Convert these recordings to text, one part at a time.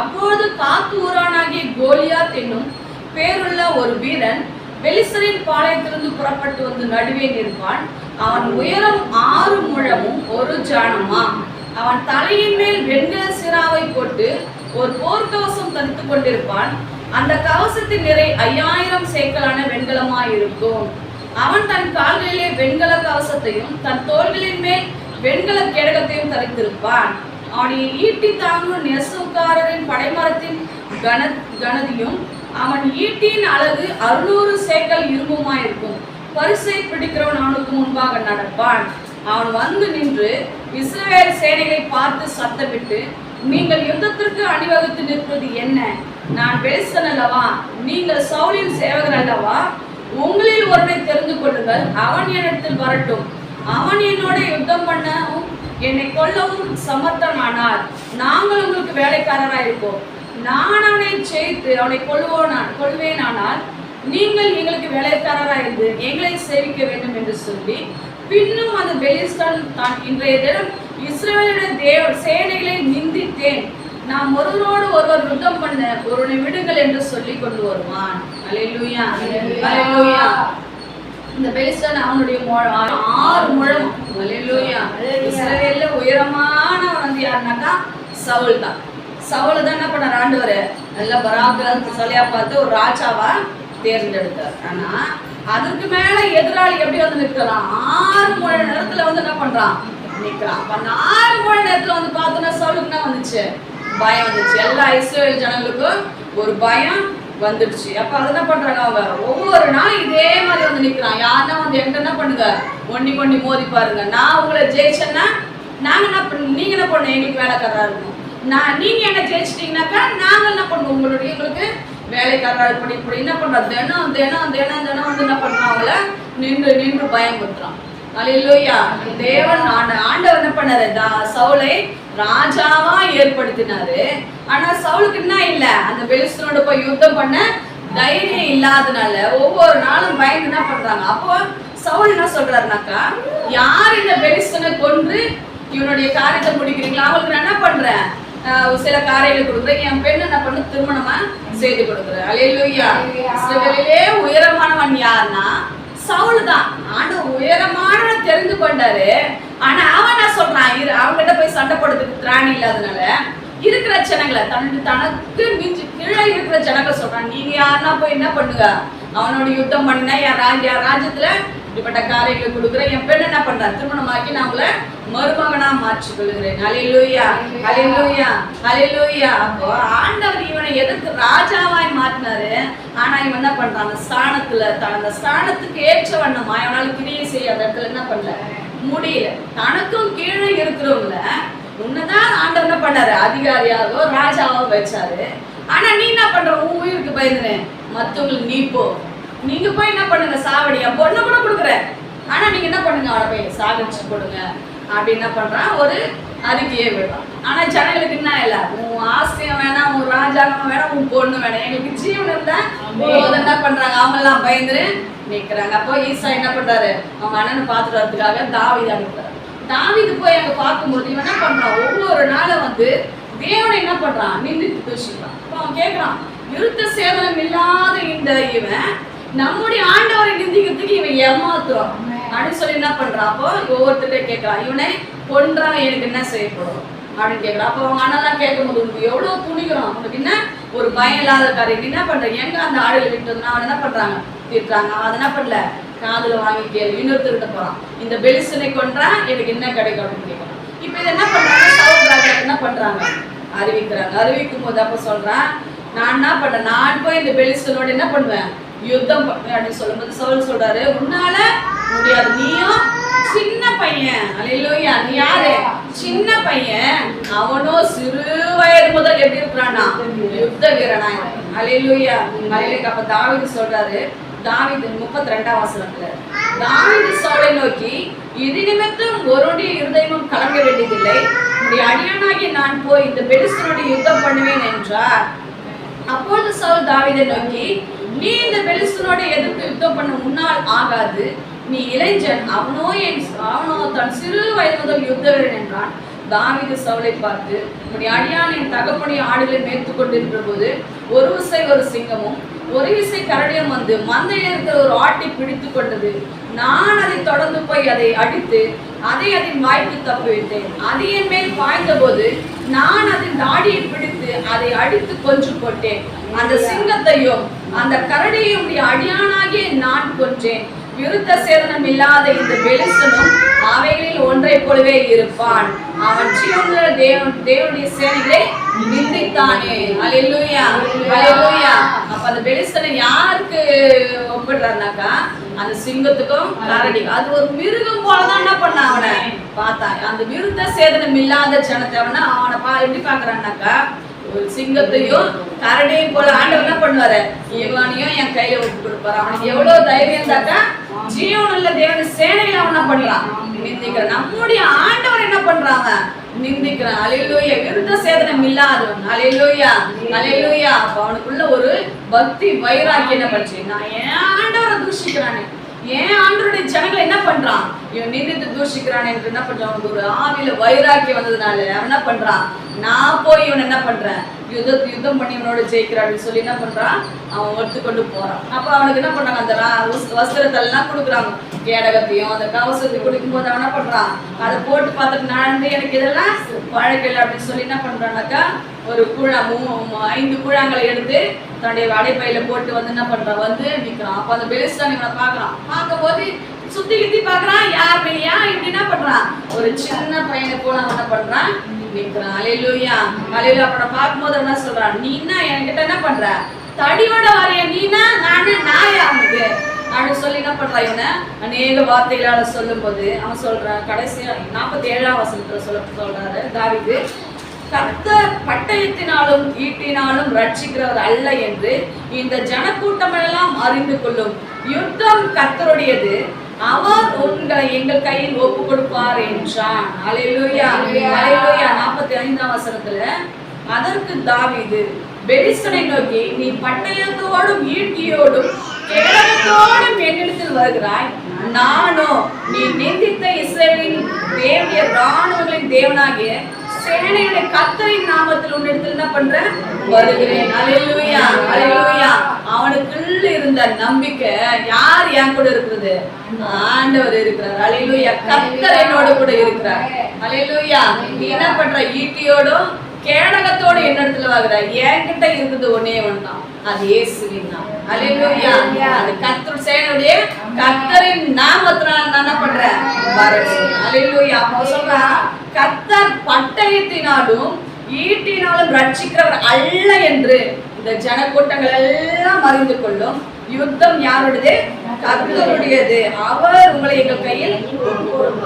அப்பொழுது காத்து ஊரானாகிய கோலியாத் என்னும் பேருள்ள ஒரு வீரன் வெளிசரின் பாளையத்திலிருந்து புறப்பட்டு வந்து நடுவே நிற்பான். அவன் உயரம் ஆறு முழமும் ஒரு ஜானமாம் அவன் தலையின் மேல் வெண்கல சிராவை போட்டு ஒரு போர்க்கவசம் தரித்துக் கொண்டிருப்பான். அந்த கவசத்தின் நிறை ஐயாயிரம் சேக்கலான வெண்கலமாயிருக்கும். அவன் தன் கால்களிலே வெண்கல கவசத்தையும் தன் தோள்களின் மேல் வெண்கல கேடகத்தையும் தரித்திருப்பான். அவனை ஈட்டி தாங்கும் நெசவுக்காரரின் படைமரத்தின் கன கனதியும் அவன் ஈட்டியின் அழகு அறுநூறு சேக்கல் இரும்புமாயிருக்கும். பரிசை பிடிக்கிறவன் அவனுக்கு முன்பாக நடப்பான். அவன் வந்து நின்று இஸ்ரவேல் சேனைகளை பார்த்து சத்தமிட்டு நீங்கள் யுத்தத்திற்கு அணிவகுத்து நிற்பது என்ன? நான் பெலிஸ்தன் அல்லவா? நீங்கள் சவுலின் சேவகர் அல்லவா? உங்களில் ஒருவனை தெரிந்து கொள்ளுங்கள். அவன் என்னிடத்தில் வரட்டும். அவன் என்னோட யுத்தம் பண்ணவும் என்னை கொல்லவும் சமர்த்தமானால் நாங்கள் உங்களுக்கு வேலைக்காரராய் இருப்போம் நான் அவனை ஜெயித்து அவனை கொள்வோனா கொள்வேனானால் நீங்கள் எங்களுக்கு வேலைக்காரராய் இருந்து எங்களை சேவிக்க வேண்டும் என்று சொல்லி பின்னும் அந்த பெலிஸ்தான் தான். இன்றைய தினம் இஸ்ரவேலுடைய தேவ சேனைகளை நிந்தித்தேன். நாம் ஒருவரோடு ஒருவர் யுத்தம் பண்ண ஒருவனை விடுங்கள் என்று சொல்லி கொண்டு வருவான். அலையிலுயா அலையிலுயா இந்த பெலிஸ்தான் அவனுடைய மு- ஆறு முழம். இஸ்ரவேல்ல உயரமானவன் வந்து யாருனாக்கா சவுல் தான். சவுல் தான் என்ன பண்ணார்? ஆண்டவர் நல்ல பராக்கிரம் சொல்லியா பார்த்து ஒரு ராஜாவா தேர்ந்தெடுத்தார். ஆனா அதுக்கு மேல எதிராளி எப்படி வந்து நிற்கலாம் ஆறு மணி நேரத்துல வந்து என்ன பண்றான்? அப்ப அந்த ஆறு மணி நேரத்துல வந்து பார்த்தோன்னா சவுலுக்கு என்ன வந்துச்சு? பயம் வந்துச்சு. எல்லா இஸ்ரேல் ஜனங்களுக்கும் ஒரு பயம் வந்துடுச்சு. அப்ப அது என்ன பண்றாங்க அவங்க? ஒவ்வொரு நாள் இதே மாதிரி வந்து நிக்கிறான். யாருன்னா வந்து என்கிட்ட என்ன பண்ணுங்க? ஒண்ணி கொண்டி மோதி பாருங்க. நான் உங்களை ஜெயிச்சேன்னா நாங்க என்ன பண்ண நீங்க என்ன பண்ண எங்களுக்கு வேலைக்காரா இருக்கும் நான் நீங்க என்ன ஜெயிச்சிட்டீங்கன்னாக்கா நாங்க என்ன பண்ணுவோம்? உங்களுடைய எங்களுக்கு வேலைக்காரா இப்படி இப்படி என்ன பண்றோம் தினம் தினம் தினம் தினம் வந்து என்ன பண்றோம் அவங்கள நின்று நின்று பயமுறுத்துறான். அல்லேலூயா தேவன் ஆண்ட ஆண்டவர் என்ன பண்ணாரு? தா சவுலை ராஜாவா ஏற்படுத்தினாரு. ஆனா சவுலுக்கு என்ன இல்ல? அந்த பெலிஸ்தனோட போய் யுத்தம் பண்ண தைரியம் இல்லாதனால ஒவ்வொரு நாளும் பயந்து என்ன பண்றாங்க? அப்போ சவுல் என்ன சொல்றாருனாக்கா யார் இந்த பெலிஸ்தனை கொன்று இவனுடைய காரியத்தை முடிக்கிறீங்களா? அவங்களுக்கு நான் என்ன பண்றேன்? சில காரியங்களை கொடுக்குறேன். என் பெண் என்ன பண்ணு? திருமணமா செய்து கொடுக்குறேன். அலையிலுயா இஸ்ரவேலிலே உயரமானவன் யாருன்னா சவுல் தான் ஆண்டவர் உயரமான தெரிந்து கொண்டாரு. ஆனா அவன் என்ன சொல்றான்? இரு அவங்ககிட்ட போய் சண்டை போடுறதுக்கு திராணி இல்லாதனால இருக்கிற ஜனங்களை தனக்கு தனக்கு மிஞ்சி கீழே இருக்கிற ஜனங்களை சொல்றான். நீங்க யாருன்னா போய் என்ன பண்ணுங்க? அவனோட யுத்தம் பண்ணினா என் ராஜ்ய ராஜ்யத்துல இப்படிப்பட்ட காரியங்களை கொடுக்குறேன். என் பெண் என்ன பண்றா? திருமணமாக்கி நான் உங்களை மருமகனா மாற்றிக் கொள்கிறேன் அலையிலூயா அலையிலூயா அலையிலூயா அப்போ ஆண்டவர் இவனை எதுக்கு ராஜாவாய் மாத்தினாரு ஆனா இவன் என்ன பண்றான்? அந்த ஸ்தானத்துல அந்த ஸ்தானத்துக்கு ஏற்ற வண்ணமா இவனால கிரியை செய்ய அந்த இடத்துல என்ன பண்ணல? முடியல. தனக்கும் கீழே இருக்கிறவங்கள உன்னதான் ஆண்டவர் என்ன பண்ணாரு? அதிகாரியாகவோ ராஜாவோ வச்சாரு. ஆனா நீ என்ன பண்ற? உன் உயிருக்கு பயந்துனேன் மத்தவங்களுக்கு நீ போ. நீங்க போய் என்ன பண்ணுங்க சாவடியா பொண்ணு கூட கொடுக்குறேன். ஆனா நீங்க என்ன பண்ணுங்க அவனை போய் சாகடிச்சு கொடுங்க. அப்படி என்ன பண்றான் ஒரு அறிக்கையை விடுறான். ஆனா ஜனங்களுக்கு என்ன இல்ல? உன் ஆசையம் வேணாம் உன் ராஜாங்கம் வேணாம் உன் பொண்ணு வேணாம். எங்களுக்கு ஜீவன் இருந்தா என்ன பண்றாங்க? அவங்க எல்லாம் பயந்துரு நிக்கிறாங்க. அப்போ ஈசா என்ன பண்றாரு? அவங்க அண்ணனை பாத்துட்டு வரதுக்காக தாவித அனுப்புறாரு. தாவிது போய் அங்க பார்க்கும்போது இவன் என்ன பண்றான்? ஒவ்வொரு நாளும் வந்து தேவனை என்ன பண்றான்? நிந்தித்து தூஷிக்கிறான் அப்போ அவன் கேக்குறான் விருத்த சேதனம் இல்லாத இந்த இவன் நம்முடைய ஆண்டவரை நிந்திக்கிறதுக்கு இவன் ஏமாத்துறான் அப்படின்னு சொல்லி என்ன பண்றான் அப்போ ஒவ்வொருத்தர்கிட்ட கேட்கலாம் இவனை கொன்றா எனக்கு என்ன செய்யப்படும் அப்படின்னு கேட்கலாம் அப்போ அவங்க அண்ணெல்லாம் கேட்கும்போது உனக்கு எவ்வளவு துணிக்கிறோம் உனக்கு என்ன ஒரு பயம் இல்லாத காரியம்? என்ன பண்ற? எங்க அந்த ஆடுகள் விட்டு அவன் என்ன பண்றாங்க? திட்டுறாங்க அவன் என்ன பண்ணல? காதுல வாங்கி கேள்வி இன்னொருத்தர்கிட்ட போறான். இந்த பெலிசனை கொன்றா எனக்கு என்ன கிடைக்கும்? அப்படின்னு கேட்கலாம் இப்போ இது என்ன பண்றாங்க? சவுண்ட் ராஜா என்ன பண்றாங்க? அறிவிக்கிறாங்க. அறிவிக்கும் போது அப்ப சொல்றான் நான் என்ன பண்றேன் நான் போய் இந்த பெலிசனோட என்ன பண்ணுவேன்? யுத்தம் பண்ணு அப்படின்னு சொல்லும்போது சவுல் சொல்றாரு உன்னால முடியாது. நீயும் சின்ன பையன். அலையிலோயா நீ யாரு? சின்ன பையன். அவனும் சிறு வயது முதல் எப்படி இருக்கிறானா யுத்த வீரனா அலையிலோயா அலையிலுக்கு அப்ப தாவிது சொல்றாரு. தாவிது முப்பத்தி ரெண்டாம் வசனத்துல தாவிது சோலை நோக்கி இது நிமித்தம் ஒருடைய இருதயமும் கலங்க வேண்டியதில்லை. உடைய அடியானாகி நான் போய் இந்த பெலிஸ்தனுடைய யுத்தம் பண்ணுவேன் என்றார். அப்பொழுது சவுல் தாவிதை நோக்கி நீ இந்த பெலிஸ்தனோட எதிர்த்து யுத்தம் பண்ண முன்னால் ஆகாது. நீ இளைஞன் அவனோ என் அவனோ தன் சிறு வயது முதல் யுத்த வீரன் என்றான். தாவித சவுளை பார்த்து உன்னுடைய அடியான் என் தகப்பனுடைய ஆடுகளை மேய்த்து கொண்டிருக்கிற போது ஒரு விசை ஒரு சிங்கமும் ஒரு விசை கரடியும் வந்து மந்தையில் இருக்கிற ஒரு ஆட்டை பிடித்து கொண்டது. நான் அதை தொடர்ந்து போய் அதை அடித்து அதை அதன் வாய்க்கு தப்பி அது என் மேல் பாய்ந்த போது நான் அதன் தாடியை பிடித்து அதை அடித்து கொஞ்சம் போட்டேன். அந்த சிங்கத்தையும் அந்த கரடியையும் அடியானாகிய நான் கொன்றேன். விருத்த சேதனம் இல்லாத இந்த பெலிஸ்தனும் அவைகளில் ஒன்றை போலவே இருப்பான். அவன் ஜீவனுள்ள தேவன் தேவனுடைய சேனைகளை நிந்தித்தானே. அலையிலூயா அலையிலூயா அப்ப அந்த வெளிச்சனை யாருக்கு ஒப்பிடுறாருனாக்கா அந்த சிங்கத்துக்கும் கரடி அது ஒரு மிருகம் போலதான் என்ன பண்ண அவனை பார்த்தான் அந்த விருத்த சேதனம் இல்லாத ஜனத்தை அவனை அவனை பா எப்படி பாக்குறான்னாக்கா ஒரு சிங்கத்தையும் கரடியும் போல ஆண்டவர் என்ன பண்ணுவாரு? இவனையும் என் கையில விட்டு கொடுப்பாரு. அவனுக்கு எவ்வளவு தைரியம் தாக்கா ஜீவன் உள்ள தேவன சேனையில அவன் என்ன பண்றான்? நம்முடைய ஆண்டவர் என்ன பண்றாங்க? நிந்திக்கிறான். அலையிலோயா விருத்த சேதனம் இல்லாதவன் அலையிலோயா அலையிலோயா அப்ப அவனுக்குள்ள ஒரு பக்தி வைராக்கியம் என்ன பண்ணுச்சு? நான் ஏன் ஆண்டவரை தூஷிக்கிறானே. ஏன் ஆண்டருடைய ஜனங்களை என்ன பண்றான்? இவன் நிந்தித்து தூஷிக்கிறான் என்று என்ன பண்றான்? அவனுக்கு ஒரு ஆவியில வைராக்கியம் வந்ததுனால அவன் என்ன பண்றான்? நான் போய் இவன் என்ன பண்றேன்? யுத யுத்தம் பண்ணி இவனோட ஜெயிக்கிறான் அப்படின்னு சொல்லி என்ன பண்ணுறான் அவன் ஒத்துக்கொண்டு போகிறான் அப்போ அவனுக்கு என்ன பண்ணுறாங்க அந்த வஸ்திரத்தெல்லாம் வஸ்திரத்தை எல்லாம் கொடுக்குறாங்க. கேடகத்தையும் அந்த கவசத்தை கொடுக்கும்போது அவன் என்ன பண்ணுறான் அதை போட்டு பார்த்துட்டு நான் எனக்கு இதெல்லாம் வாழ்க்கையில் அப்படின்னு சொல்லி என்ன பண்ணுறான்னாக்கா ஒரு குழா ஐந்து குழாங்களை எடுத்து தன்னுடைய அடைப்பையில போட்டு வந்து என்ன பண்ணுறான் வந்து நிற்கிறான் அப்போ அந்த பெலிஸ்தான் இவனை பார்க்கறான். பார்க்கும்போது சுத்தி கித்தி பார்க்குறான். யார் இல்லையா இப்படி என்ன பண்றான்? ஒரு சின்ன பையனை போல என்ன பண்றான்? நிக்கிறான் அலையிலூயா. அலையில அப்ப பார்க்கும்போது என்ன சொல்றான்? நீ என்கிட்ட என்ன பண்ற? தடியோட வரைய? நீனா? நான் நாயா? அவனுக்கு அப்படின்னு சொல்லி என்ன பண்றான் இவனை? அநேக வார்த்தைகளால சொல்லும்போது அவன் சொல்றான். கடைசியா நாற்பத்தி ஏழாம் வசனத்துல சொல்ல சொல்றாரு. தாவிது கர்த்தர் பட்டயத்தினாலும் ஈட்டினாலும் ரட்சிக்கிறவர் அல்ல என்று இந்த ஜனக்கூட்டமெல்லாம் அறிந்து கொள்ளும் யுத்தம் கத்தருடையது அவர் உங்களை எங்கள் கையில் ஒப்பு கொடுப்பார் என்றான். அலையிலூயா அலையிலூயா நாற்பத்தி ஐந்தாம் வசனத்துல அதற்கு தாவீது பெலிஸ்தனை நோக்கி நீ பட்டயத்தோடும் ஈட்டியோடும் கேடகத்தோடும் என்னிடத்தில் வருகிறாய். நானோ நீ நிந்தித்த இஸ்ரேலின் தேவிய ராணுவங்களின் தேவனாகிய சேனையுடைய கத்தரின் நாமத்தில் உன்னிடத்தில் என்ன பண்றேன் வருகிறேன். அலையிலூயா அலையிலூயா நம்பிக்கை. யார் என் கூட இருக்கிறது? ஆண்டவர் இருக்கிறார். அலையிலூயா. கத்தர் என்னோட கூட இருக்கிறார். அலையிலூயா. நீ என்ன பண்ற? ஈட்டியோடும் கேடகத்தோட என்னிடத்துல வாங்குற என்கிட்ட இருக்குது ஒன்னே ஒண்ணுதான். அது இயேசுவின் தான். அலையிலூயா. அது கத்தர் சேனையுடைய கத்தரின் நான் என்ன பண்றேன்? அலையிலூயா. சொல்றான் கத்தர் பட்டயத்தினாலும் ஈட்டினாலும் ரட்சிக்கிறவர் அல்ல என்று இந்த ஜனக்கூட்டங்கள் எல்லாம் அறிந்து கொள்ளும். யுத்தம் யாருடையது? கர்த்தருடையது. அவர் உங்களை எங்கள் கையில் ஒப்புக்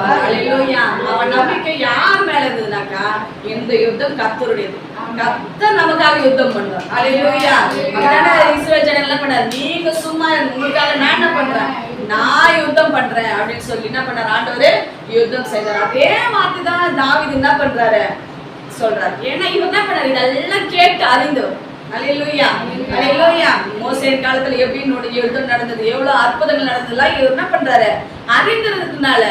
அவன் நம்பிக்கை யார் மேல இருந்ததுனாக்கா இந்த யுத்தம் கர்த்தருடையது. கத்த நமக்காக யுத்தம் பண்ணுவார் அல்லேலூயா அதானே இஸ்ரவேல் ஜனங்கள் என்ன பண்ணாரு? நீங்க சும்மா உங்களுக்காக நான் என்ன பண்றேன்? நான் யுத்தம் பண்றேன். அப்படின்னு சொல்லி என்ன பண்ணார்? ஆண்டவரே யுத்தம் செய்தார். அதே மாதிரி தான் தாவீது என்ன பண்றாரு? சொல்றாரு. ஏன்னா இவர் என்ன பண்ணாரு? இதெல்லாம் கேட்டு அறிந்தவர். அலையிலூயா அலையிலூயா மோசேன் காலத்துல எப்படி நோடி யுத்தம் நடந்தது எவ்வளவு அற்புதங்கள் நடந்ததுலாம் இவர் என்ன பண்றாரு? அறிந்ததுனால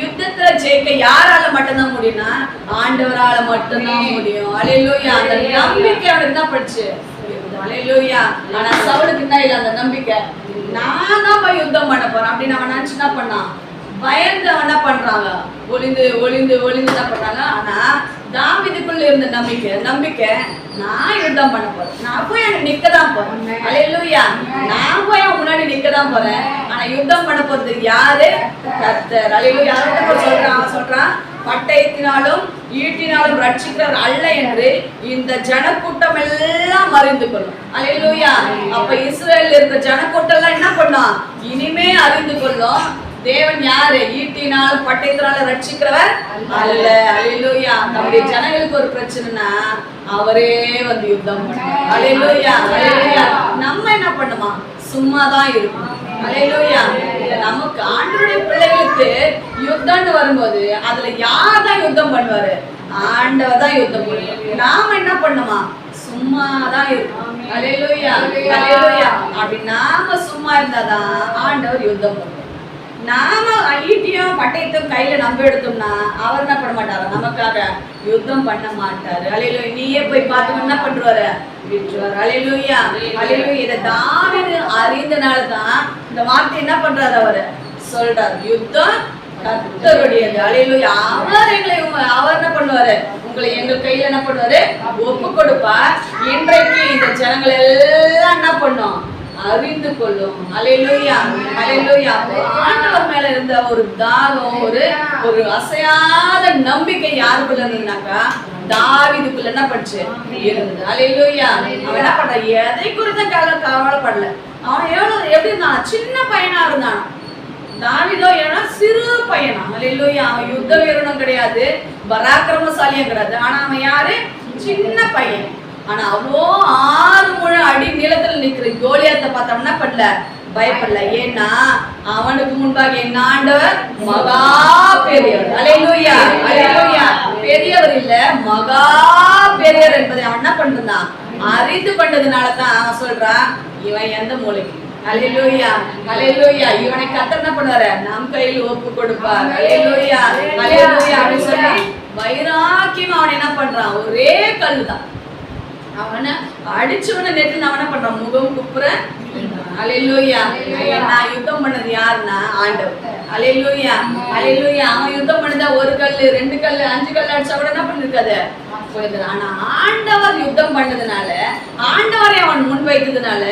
யுத்தத்துல ஜெயிக்க யாரால மட்டும்தான் முடியும்னா ஆண்டவரால மட்டும்தான் முடியும். அலையிலூயா அந்த நம்பிக்கை அவனுக்கு என்ன படிச்சு அலையிலூயா ஆனா சவுலுக்கு என்ன இல்ல அந்த நம்பிக்கை? நான் தான் போய் யுத்தம் பண்ண போறேன் அப்படின்னு அவன் நினைச்சு என்ன பண்ணான்? பயந்து அவன் என்ன பண்றாங்க? ஒளிந்து ஒளிந்து ஒளிந்து என்ன பண்றாங்க. ஆனா தாவிதுக்குள்ள இருந்த நம்பிக்கை நம்பிக்கை நான் யுத்தம் பண்ண போறேன். நான் போய் அங்க நிக்க தான் போறேன் அலையிலூயா நான் போய் அவன் முன்னாடி நிக்க தான் போறேன். ஆனா யுத்தம் பண்ண போறது யாரு? கர்த்தர். அலையிலூயா சொல்றான் அவன் சொல்றான் பட்டயத்தினாலும் ஈட்டினாலும் ரட்சிக்கிறவர் அல்ல என்று இந்த ஜனக்கூட்டம் எல்லாம் அறிந்து கொள்ளும். அலையிலூயா அப்ப இஸ்ரேல் இருக்க ஜனக்கூட்டம் எல்லாம் என்ன பண்ணும் இனிமே அறிந்து கொள்ளும். தேவன் யாரு? ஈட்டினாலும் பட்டயத்தினால ரட்சிக்கிறவர் அல்ல. அலையிலூயா நம்முடைய ஜனங்களுக்கு ஒரு பிரச்சனைனா அவரே வந்து யுத்தம் பண்ணுவார். அலையிலூயா அலையிலூயா நம்ம என்ன பண்ணுமா? சும்மா தான் இருக்கும் அலையிலூயா நமக்கு ஆண்டருடைய பிள்ளைகளுக்கு யுத்தம்னு வரும்போது அதுல யார் தான் யுத்தம் பண்ணுவாரு? ஆண்டவர் தான் யுத்தம் பண்ணுவார். நாம என்ன பண்ணுமா? சும்மா தான் இருக்கும் அலையிலூயா அலையிலூயா அப்படி நாம சும்மா இருந்தாதான் ஆண்டவர் யுத்தம் பண்ணுவோம் நாம ஈட்டியும் பட்டயத்தையும் கையில நம்ப எடுத்தோம்னா அவர் என்ன பண்ண மாட்டாரு? நமக்காக யுத்தம் பண்ண மாட்டாரு. அலையிலோ நீயே போய் பார்த்து என்ன பண்றாரு? விட்டுருவாரு. அலையிலூயா அலையிலூயா இதை தாவிது அறிந்தனால தான் இந்த வார்த்தை என்ன பண்றாரு அவரு? சொல்றாரு. யுத்தம் கர்த்தருடையது. அலையிலூயா அவர் எங்களை அவர் என்ன பண்ணுவாரு? உங்களை எங்கள் கையில என்ன பண்ணுவாரு? ஒப்பு கொடுப்பார். இன்றைக்கு இந்த ஜனங்கள் எல்லாம் என்ன பண்ணும்? அறிந்து கொள்ளும். அலையிலுயா அலையிலுயா ஆண்டவர் மேல இருந்த ஒரு தாகம் ஒரு ஒரு அசையாத நம்பிக்கை யாருக்குள்ள இருந்ததுனாக்கா தாவிதுக்குள்ள என்ன படிச்சு இருந்தது அலையிலுயா அவன் என்ன பண்ற எதை குறித்த கால கவலைப்படல. அவன் எவ்வளவு எப்படி இருந்தான்? சின்ன பையனா இருந்தான். தாவிதோ ஏன்னா சிறு பையனா? அலையிலுயா அவன் யுத்த வீரனும் கிடையாது பராக்கிரமசாலியும் கிடையாது. ஆனா அவன் யாரு? சின்ன பையன். ஆனா அவ்வளோ ஆறு முழ அடி நிலத்துல நிக்கிற கோலியாத்தை பார்த்தோம்னா பண்ணல? பயப்படல. ஏன்னா அவனுக்கு முன்பாக என் ஆண்டவர் மகா பெரியவர். அலையிலூயா அலையிலூயா. பெரியவர் இல்ல மகா பெரியவர் என்பதை அவன் என்ன பண்ணிருந்தான்? அறிந்து பண்ணதுனாலதான் தான் அவன் சொல்றான் இவன் எந்த மூலைக்கு? அலையிலூயா அலையிலூயா. இவனை கத்த என்ன பண்ணுவாரு? நம் கையில் ஒப்பு கொடுப்பார். அலையலூயா அலையலூயா அப்படின்னு சொல்லி வைராக்கியம் அவன் என்ன பண்றான்? ஒரே கல் தான் அவனை அடிச்சவன நெட்டு அவன் என்ன பண்றான்? முகம் குப்புறேன். அலையிலோயா நான் யுத்தம் பண்ணது யாருன்னா ஆண்டவர். அலையிலோயா அலையிலோயா அவன் யுத்தம் பண்ணதா ஒரு கல்லு ரெண்டு கல்லு அஞ்சு கல்லு அடிச்சா கூட என்ன பண்ணிருக்காது? போயிருந்தது. ஆனா ஆண்டவர் யுத்தம் பண்ணதுனால ஆண்டவரை அவன் முன்வைத்ததுனால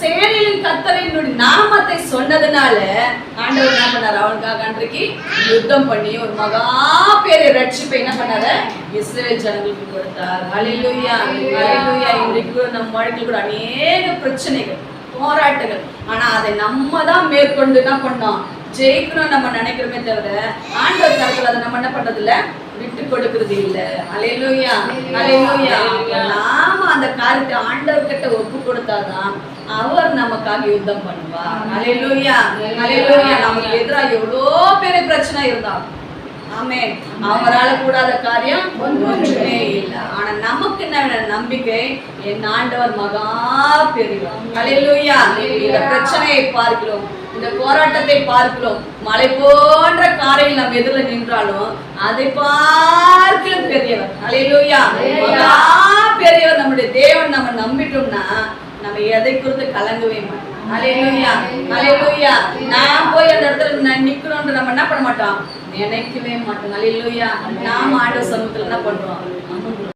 சேனையின் கத்தரினுடைய நாமத்தை சொன்னதுனால ஆண்டவர் என்ன பண்ணார்? அவனுக்காக அன்றைக்கு யுத்தம் பண்ணி ஒரு மகா பெரிய ரட்சிப்பை என்ன பண்ணாரு? இஸ்ரேல் ஜனங்களுக்கு கொடுத்தார். அலிலுயா அலிலுயா இன்றைக்கு கூட நம்ம வாழ்க்கையில் கூட அநேக பிரச்சனைகள் போராட்டங்கள். ஆனா அதை நம்ம தான் மேற்கொண்டு என்ன பண்ணோம்? ஜெயிக்கணும் நம்ம நினைக்கிறோமே தவிர ஆண்டவர் தரத்தில் அதை நம்ம என்ன பண்றது இல்ல கொடுக்கறது இல்ல. அலையிலூயா அலையிலூயா. நாம அந்த காரியத்தை ஆண்டவர் கிட்ட ஒப்பு கொடுத்தாதான் அவர் நமக்காக யுத்தம் பண்ணுவார். அலையிலூயா அலையிலூயா. நமக்கு எதிராக எவ்வளோ பெரிய பிரச்சனை இருந்தாலும். ஆமென். அவரால கூடாத காரியம் ஒன்றுமே இல்லை. ஆனா நமக்கு என்ன நம்பிக்கை. என் ஆண்டவர் மகா பெரியவர். ஹalleluya இந்த பிரச்சனையை பார்க்கிறோம். போராட்டத்தை பார்க்கிறோம். மலை போன்ற காரையில் நம்ம எதிரில் நின்றாலும் அதை பார்க்கிலும் பெரியவர். மகா பெரியவர் நம்முடைய தேவன் நம்ம நம்பிட்டோம்னா நம்ம எதை குறித்து கலங்கவே மாட்டோம். அலையிலூயா அலையிலூயா நான் போய் அந்த இடத்துல நிக்கணும்ன்ற நம்ம என்ன பண்ண மாட்டோம்? நினைக்கவே மாட்டோம். அலையிலூயா நாம ஆண்டவர் சமூகத்துல என்ன பண்றோம்?